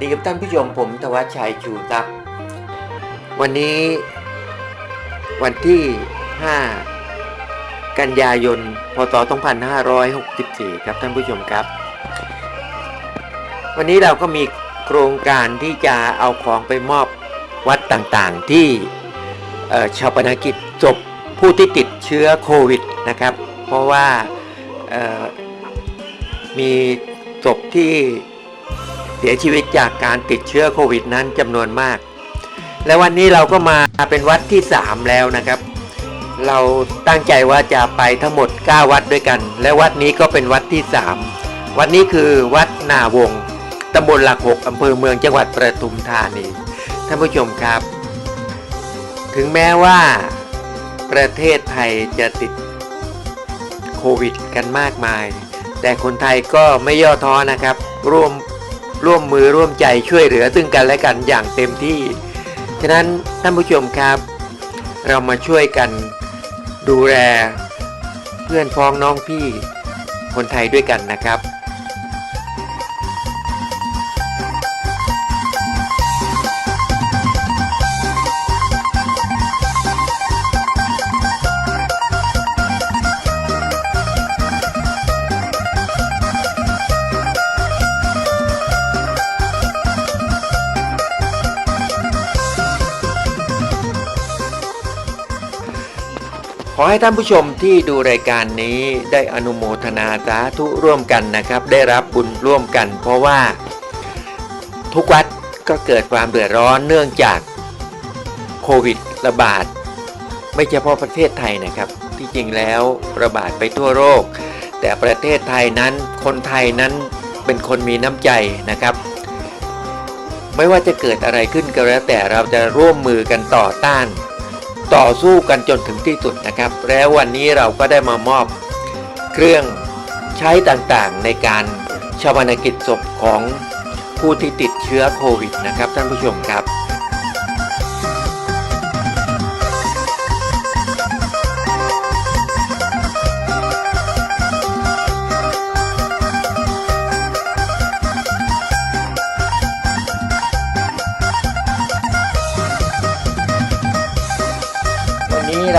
ดีครับท่านผู้ชมผมธวัชชัยชูทรัพย์ วันนี้วันที่ 5 กันยายน พศ 2564 ครับท่านผู้ชมครับ วันนี้เราก็มีโครงการที่จะเอาของไปมอบวัดต่างๆที่ชาปนกิจศพผู้ที่ติดเชื้อโควิดนะครับ เพราะว่ามีศพที่ เสียชีวิตจากการติดเชื้อโควิดนั้นจำนวนมาก และวันนี้เราก็มาเป็นวัดที่ 3 แล้วนะครับ เราตั้งใจว่าจะไปทั้งหมด 9 วัดด้วยกัน และวัดนี้ก็เป็นวัดที่ 3 วัดนี้คือวัดนาวงตำบลหลักหกอำเภอเมืองจังหวัดประทุมธานีท่านผู้ชมครับ ถึงแม้ว่าประเทศไทยจะติดโควิดกันมากมาย แต่คนไทยก็ไม่ย่อท้อนะครับ ร่วม ร่วมมือร่วมใจช่วยเหลือซึ่งกันและกันอย่างเต็มที่ ฉะนั้นท่านผู้ชมครับ เรามาช่วยกันดูแลเพื่อนพ้องน้องพี่คนไทยด้วยกันนะครับ อให้ท่านผู้ชมที่ดูรายการนี้ได้อนุโมทนาสาธุร่วมกันนะครับ ได้รับบุญร่วมกัน เพราะว่าทุกวัดก็เกิดความเดือดร้อนเนื่องจากโควิดระบาด ไม่เฉพาะประเทศไทยนะครับ ที่จริงแล้วระบาดไปทั่วโลกแต่ประเทศไทยนั้นคนไทยนั้นเป็นคนมีน้ำใจนะครับ ไม่ว่าจะเกิดอะไรขึ้นก็แล้วแต่เราจะร่วมมือกันต่อต้าน ต่อสู้กันจนถึงที่สุดนะครับ แล้ววันนี้เราก็ได้มามอบเครื่องใช้ต่างๆในการชาปนกิจศพของผู้ที่ติดเชื้อโควิดนะครับท่านผู้ชมครับ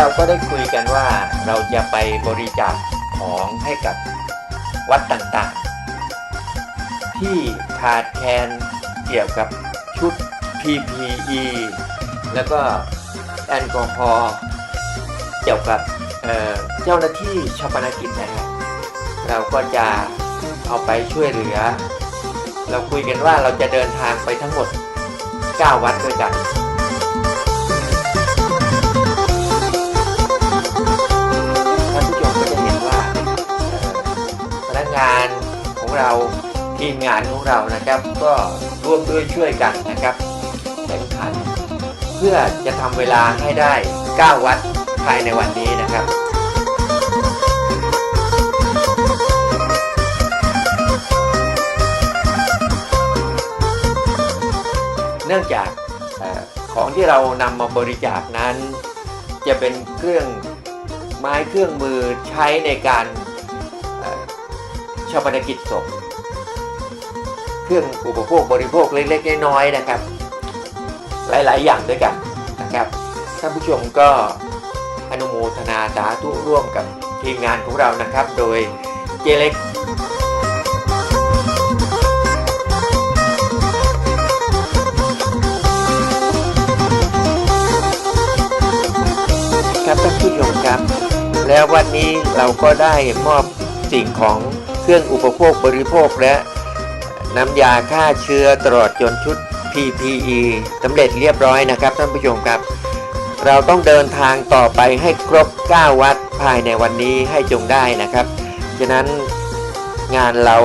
เราก็ได้คุยกันว่าเราจะไปบริจาคของให้กับวัดต่างๆ ที่ขาดแคลนเกี่ยวกับชุด PPE แล้วก็แอลกอฮอล์เกี่ยวกับเเจ้าหน้าที่ชาปนกิจนะครับเราก็จะเอาไปช่วยเหลือ เราคุยกันว่าเราจะเดินทางไปทั้งหมด 9 วัดด้วยกัน เราทีมงานของเรานะครับ ก็ร่วมด้วยช่วยกันนะครับแข่งขัน เพื่อจะทำเวลาให้ได้ 9 วัดภายในวันนี้นะครับเนื่องจากของที่เรานำมาบริจาคนั้น จะเป็นเครื่องไม้เครื่องมือใช้ในการ ชาปนกิจศพเครื่องอุปโภคบริโภคเล็กๆน้อยๆนะครับ หลายๆ อย่างด้วยกันนะครับท่านผู้ชมก็อนุโมทนาสาธุร่วมกับทีมงานของเรานะครับ โดยเจเล็กครับท่านผู้ชมครับ แล้ววันนี้เราก็ได้มอบสิ่งของ เครื่องอุปโภคบริโภคและน้ำยาฆ่าเชื้อตลอดจนชุด PPE สำเร็จเรียบร้อยนะครับท่านผู้ชมครับ เราต้องเดินทางต่อไปให้ครบ 9 วัดภายในวันนี้ให้จงได้นะครับ ฉะนั้นงานเรา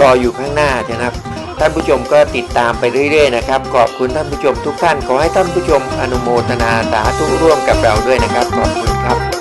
รออยู่ข้างหน้านะครับ ท่านผู้ชมก็ติดตามไปเรื่อยๆนะครับ ขอบคุณท่านผู้ชมทุกท่าน ขอให้ท่านผู้ชมอนุโมทนาสาธุร่วมกับเราด้วยนะครับ ขอบคุณครับ